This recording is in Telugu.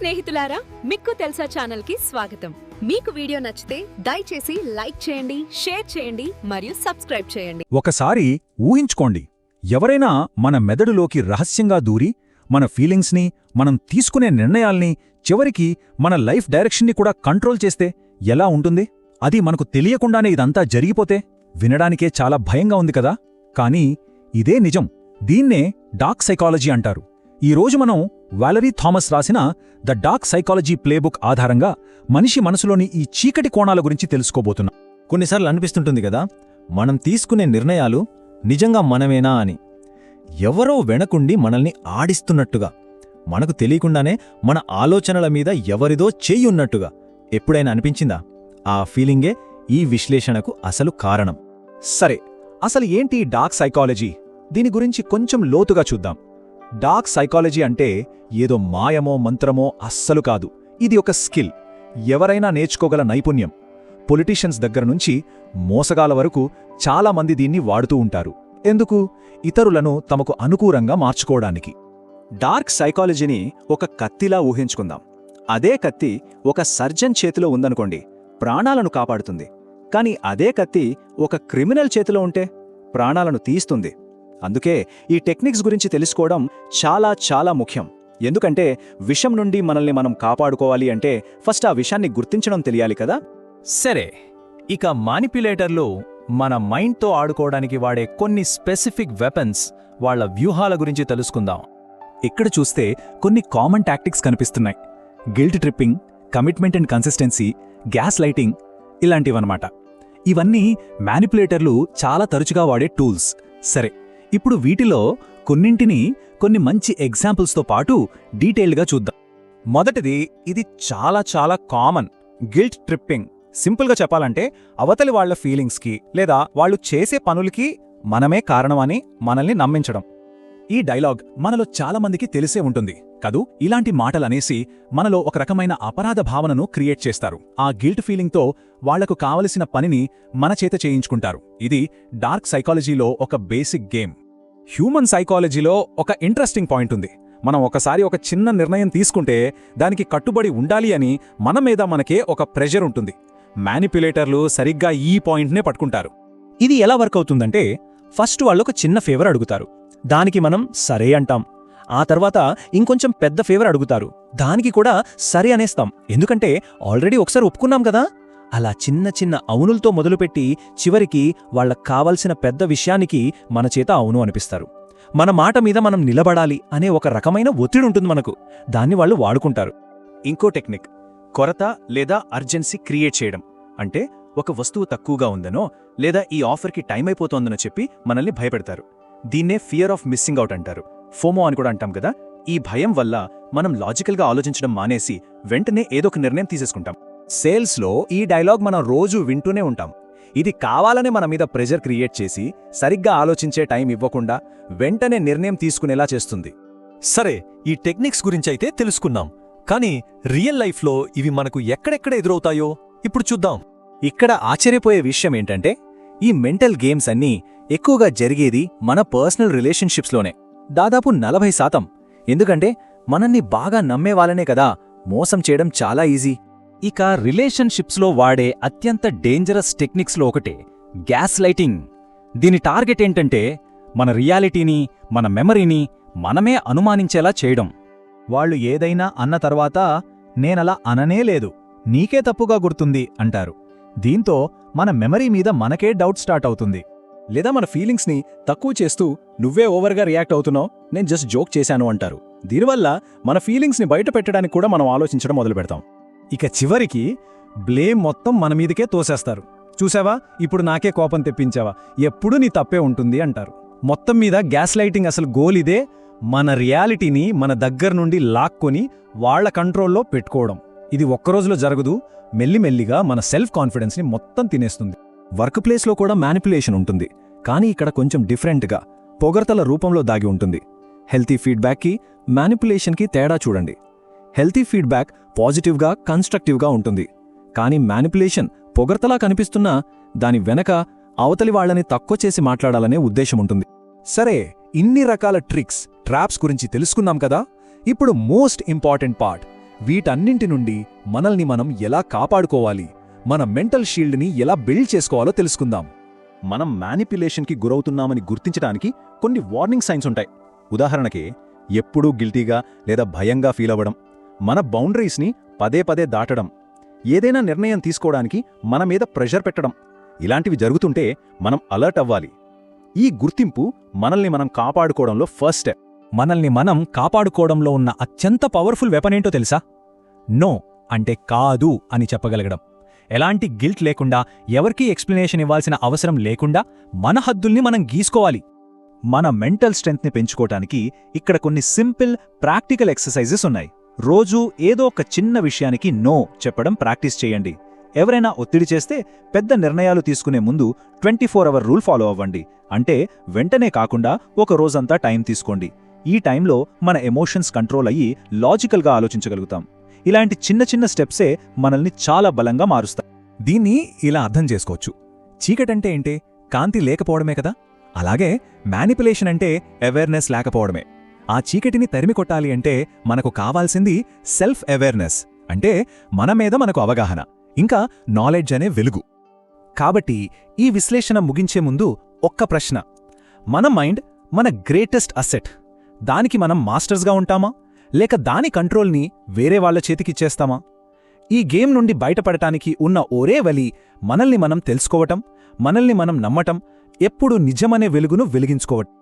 స్నేహితులారా మీకు తెలుసా ఛానల్కి స్వాగతం. మీకు వీడియో నచ్చితే దయచేసి లైక్ చేయండి షేర్ చేయండి మరియు సబ్స్క్రైబ్ చేయండి. ఒకసారి ఊహించుకోండి ఎవరైనా మన మెదడులోకి రహస్యంగా దూరి మన ఫీలింగ్స్ని మనం తీసుకునే నిర్ణయాల్ని చివరికి మన లైఫ్ డైరెక్షన్ని కూడా కంట్రోల్ చేస్తే ఎలా ఉంటుంది? అది మనకు తెలియకుండానే ఇదంతా జరిగిపోతే వినడానికే చాలా భయంగా ఉంది కదా? కానీ ఇదే నిజం దీన్నే డాక్ సైకాలజీ అంటారు. ఈరోజు మనం వాలరీ థామస్ రాసిన ద డార్క్ సైకాలజీ ప్లేబుక్ ఆధారంగా మనిషి మనసులోని ఈ చీకటి కోణాల గురించి తెలుసుకోబోతున్నాం. కొన్నిసార్లు అనిపిస్తుంటుంది కదా మనం తీసుకునే నిర్ణయాలు నిజంగా మనమేనా అని. ఎవరో వెనకుండి మనల్ని ఆడిస్తున్నట్టుగా మనకు తెలియకుండానే మన ఆలోచనల మీద ఎవరిదో చెయ్యున్నట్టుగా ఎప్పుడైనా అనిపించిందా? ఆ ఫీలింగే ఈ విశ్లేషణకు అసలు కారణం. సరే అసలు ఏంటి డార్క్ సైకాలజీ? దీని గురించి కొంచెం లోతుగా చూద్దాం. డార్క్ సైకాలజీ అంటే ఏదో మాయమో మంత్రమో అస్సలు కాదు. ఇది ఒక స్కిల్. ఎవరైనా నేర్చుకోగల నైపుణ్యం. పొలిటీషియన్స్ దగ్గర నుంచి మోసగాల వరకు చాలామంది దీన్ని వాడుతూ ఉంటారు. ఎందుకు? ఇతరులను తమకు అనుకూలంగా మార్చుకోవడానికి. డార్క్ సైకాలజీని ఒక కత్తిలా ఊహించుకుందాం. అదే కత్తి ఒక సర్జన్ చేతిలో ఉందనుకోండి ప్రాణాలను కాపాడుతుంది. కానీ అదే కత్తి ఒక క్రిమినల్ చేతిలో ఉంటే ప్రాణాలను తీస్తుంది. అందుకే ఈ టెక్నిక్స్ గురించి తెలుసుకోవడం చాలా చాలా ముఖ్యం. ఎందుకంటే విషం నుండి మనల్ని మనం కాపాడుకోవాలి అంటే ఫస్ట్ ఆ విషాన్ని గుర్తించడం తెలియాలి కదా? సరే ఇక మానిప్యులేటర్లు మన మైండ్తో ఆడుకోవడానికి వాడే కొన్ని స్పెసిఫిక్ వెపన్స్ వాళ్ళ వ్యూహాల గురించి తెలుసుకుందాం. ఇక్కడ చూస్తే కొన్ని కామన్ టాక్టిక్స్ కనిపిస్తున్నాయి. Guilt tripping commitment and consistency gaslighting ఇలాంటివన్నమాట. ఇవన్నీ మ్యానిపులేటర్లు చాలా తరచుగా వాడే టూల్స్. సరే ఇప్పుడు వీటిలో కొన్నింటిని కొన్ని మంచి ఎగ్జాంపుల్స్తో పాటు డీటెయిల్డ్గా చూద్దాం. మొదటిది ఇది చాలా చాలా కామన్ గిల్ట్ ట్రిప్పింగ్ సింపుల్గా చెప్పాలంటే అవతలి వాళ్ళ ఫీలింగ్స్కి లేదా వాళ్ళు చేసే పనులకి మనమే కారణమని మనల్ని నమ్మించడం. ఈ డైలాగ్ మనలో చాలామందికి తెలిసే ఉంటుంది. కదూ? ఇలాంటి మాటలనేసి మనలో ఒక రకమైన అపరాధ భావనను క్రియేట్ చేస్తారు. ఆ గిల్ట్ ఫీలింగ్తో వాళ్ళకు కావలసిన పనిని మన చేత చేయించుకుంటారు. ఇది డార్క్ సైకాలజీలో ఒక బేసిక్ గేమ్. హ్యూమన్ సైకాలజీలో ఒక ఇంట్రెస్టింగ్ పాయింట్ ఉంది. మనం ఒకసారి ఒక చిన్న నిర్ణయం తీసుకుంటే దానికి కట్టుబడి ఉండాలి అని మన మీద మనకే ఒక ప్రెషర్ ఉంటుంది. మ్యానిపులేటర్లు సరిగ్గా ఈ పాయింట్నే పట్టుకుంటారు. ఇది ఎలా వర్క్ అవుతుందంటే ఫస్ట్ వాళ్ళు ఒక చిన్న ఫేవర్ అడుగుతారు. దానికి మనం సరే అంటాం. ఆ తర్వాత ఇంకొంచెం పెద్ద ఫేవర్ అడుగుతారు. దానికి కూడా సరే అనేస్తాం. ఎందుకంటే ఆల్రెడీ ఒకసారి ఒప్పుకున్నాం కదా? అలా చిన్న చిన్న అవునులతో మొదలుపెట్టి చివరికి వాళ్ళకు కావలసిన పెద్ద విషయానికి మన చేత అవును అనిపిస్తారు. మన మాట మీద మనం నిలబడాలి అనే ఒక రకమైన ఒత్తిడి ఉంటుంది మనకు. దాన్ని వాళ్ళు వాడుకుంటారు. ఇంకో టెక్నిక్. కొరత లేదా అర్జెన్సీ క్రియేట్ చేయడం. అంటే ఒక వస్తువు తక్కువగా ఉందనో లేదా ఈ ఆఫర్కి టైం అయిపోతోందనో చెప్పి మనల్ని భయపెడతారు. దీన్నే ఫియర్ ఆఫ్ మిస్సింగ్ అవుట్ అంటారు. ఫోమో అని కూడా అంటాం కదా? ఈ భయం వల్ల మనం లాజికల్గా ఆలోచించడం మానేసి వెంటనే ఏదో ఒక నిర్ణయం తీసేసుకుంటాం. సేల్స్లో ఈ డైలాగ్ మనం రోజూ వింటూనే ఉంటాం. ఇది కావాలనే మన మీద ప్రెజర్ క్రియేట్ చేసి సరిగ్గా ఆలోచించే టైం ఇవ్వకుండా వెంటనే నిర్ణయం తీసుకునేలా చేస్తుంది. సరే ఈ టెక్నిక్స్ గురించైతే తెలుసుకున్నాం. కానీ రియల్ లైఫ్లో ఇవి మనకు ఎక్కడెక్కడ ఎదురవుతాయో ఇప్పుడు చూద్దాం. ఇక్కడ ఆశ్చర్యపోయే విషయం ఏంటంటే ఈ మెంటల్ గేమ్స్ అన్నీ ఎక్కువగా జరిగేది మన పర్సనల్ రిలేషన్షిప్స్లోనే. దాదాపు నలభై శాతం. ఎందుకంటే మనల్ని బాగా నమ్మేవాళ్ళనే కదా మోసం చేయడం చాలా ఈజీ. ఇక రిలేషన్షిప్స్లో వాడే అత్యంత డేంజరస్ టెక్నిక్స్లో ఒకటే గ్యాస్ లైటింగ్. దీని టార్గెట్ ఏంటంటే మన రియాలిటీని మన మెమరీని మనమే అనుమానించేలా చేయడం. వాళ్ళు ఏదైనా అన్న తర్వాత నేనలా అననే లేదు. నీకే తప్పుగా గుర్తుంది అంటారు. దీంతో మన మెమరీ మీద మనకే డౌట్ స్టార్ట్ అవుతుంది. లేదా మన ఫీలింగ్స్ని తక్కువ చేస్తూ నువ్వే ఓవర్గా రియాక్ట్ అవుతున్నావు నేను జస్ట్ జోక్ చేశాను అంటారు. దీనివల్ల మన ఫీలింగ్స్ని బయట పెట్టడానికి కూడా మనం ఆలోచించడం మొదలు పెడతాం. ఇక చివరికి బ్లేమ్ మొత్తం మన మీదకే తోసేస్తారు. చూసావా? ఇప్పుడు నాకే కోపం తెప్పించావా? ఎప్పుడు నీ తప్పే ఉంటుంది అంటారు. మొత్తం మీద గ్యాస్ లైటింగ్ అసలు గోల్ ఇదే మన రియాలిటీని మన దగ్గర నుండి లాక్కొని వాళ్ళ కంట్రోల్లో పెట్టుకోవడం. ఇది ఒక్కరోజులో జరగదు మెల్లిమెల్లిగా మన సెల్ఫ్ కాన్ఫిడెన్స్ని మొత్తం తినేస్తుంది. వర్క్ ప్లేస్లో కూడా మ్యానిపులేషన్ ఉంటుంది కానీ ఇక్కడ కొంచెం డిఫరెంట్గా పొగర్తల రూపంలో దాగి ఉంటుంది. హెల్తీ ఫీడ్బ్యాక్కి మ్యానిపులేషన్కి తేడా చూడండి. హెల్తీ ఫీడ్బ్యాక్ పాజిటివ్గా కన్స్ట్రక్టివ్గా ఉంటుంది. కానీ మ్యానిపులేషన్ పొగరతలా కనిపిస్తున్నా దాని వెనక అవతలి వాళ్ళని తక్కువ చేసి మాట్లాడాలనే ఉద్దేశం ఉంటుంది. సరే ఇన్ని రకాల ట్రిక్స్ ట్రాప్స్ గురించి తెలుసుకున్నాం కదా? ఇప్పుడు మోస్ట్ ఇంపార్టెంట్ పార్ట్ వీటన్నింటి నుండి మనల్ని మనం ఎలా కాపాడుకోవాలి? మన మెంటల్ షీల్డ్ని ఎలా బిల్డ్ చేసుకోవాలో తెలుసుకుందాం. మనం మ్యానిపులేషన్కి గురవుతున్నామని గుర్తించడానికి కొన్ని వార్నింగ్ సైన్స్ ఉంటాయి. ఉదాహరణకి ఎప్పుడూ గిల్టీగా లేదా భయంగా ఫీల్ అవ్వడం మన బౌండరీస్ని పదే పదే దాటడం ఏదైనా నిర్ణయం తీసుకోవడానికి మన మీద ప్రెషర్ పెట్టడం ఇలాంటివి జరుగుతుంటే మనం అలర్ట్ అవ్వాలి. ఈ గుర్తింపు మనల్ని మనం కాపాడుకోవడంలో ఫస్ట్ స్టెప్. మనల్ని మనం కాపాడుకోవడంలో ఉన్న అత్యంత పవర్ఫుల్ వెపన్ ఏంటో తెలుసా? నో అంటే కాదు అని చెప్పగలగడం. ఎలాంటి గిల్ట్ లేకుండా ఎవరికీ ఎక్స్ప్లెనేషన్ ఇవ్వాల్సిన అవసరం లేకుండా మన హద్దుల్ని మనం గీసుకోవాలి. మన మెంటల్ స్ట్రెంగ్త్ని పెంచుకోటానికి ఇక్కడ కొన్ని సింపుల్ ప్రాక్టికల్ ఎక్సర్సైజెస్ ఉన్నాయి. రోజూ ఏదో ఒక చిన్న విషయానికి నో చెప్పడం ప్రాక్టీస్ చేయండి. ఎవరైనా ఒత్తిడి చేస్తే పెద్ద నిర్ణయాలు తీసుకునే ముందు twenty four hour rule follow అవ్వండి. అంటే వెంటనే కాకుండా ఒక రోజంతా టైం తీసుకోండి. ఈ టైంలో మన ఎమోషన్స్ కంట్రోల్ అయ్యి లాజికల్గా ఆలోచించగలుగుతాం. ఇలాంటి చిన్న చిన్న స్టెప్సే మనల్ని చాలా బలంగా మారుస్తాయి. దీన్ని ఇలా అర్థం చేసుకోవచ్చు. చీకటంటే ఏంటి? కాంతి లేకపోవడమే కదా? అలాగే మ్యానిపులేషన్ అంటే అవేర్నెస్ లేకపోవడమే. ఆ చీకటిని తరిమి కొట్టాలి అంటే మనకు కావాల్సింది సెల్ఫ్ అవేర్నెస్ అంటే మన మీద మనకు అవగాహన ఇంకా నాలెడ్జ్ అనే వెలుగు. కాబట్టి ఈ విశ్లేషణ ముగించే ముందు ఒక్క ప్రశ్న. మన మైండ్ మన గ్రేటెస్ట్ అసెట్ దానికి మనం మాస్టర్స్గా ఉంటామా? లేక దాని కంట్రోల్ని వేరే వాళ్ళ చేతికిచ్చేస్తామా? ఈ గేమ్ నుండి బయటపడటానికి ఉన్న ఒరే వలి మనల్ని మనం తెలుసుకోవటం మనల్ని మనం నమ్మటం ఎప్పుడు నిజమనే వెలుగును వెలిగించుకోవటం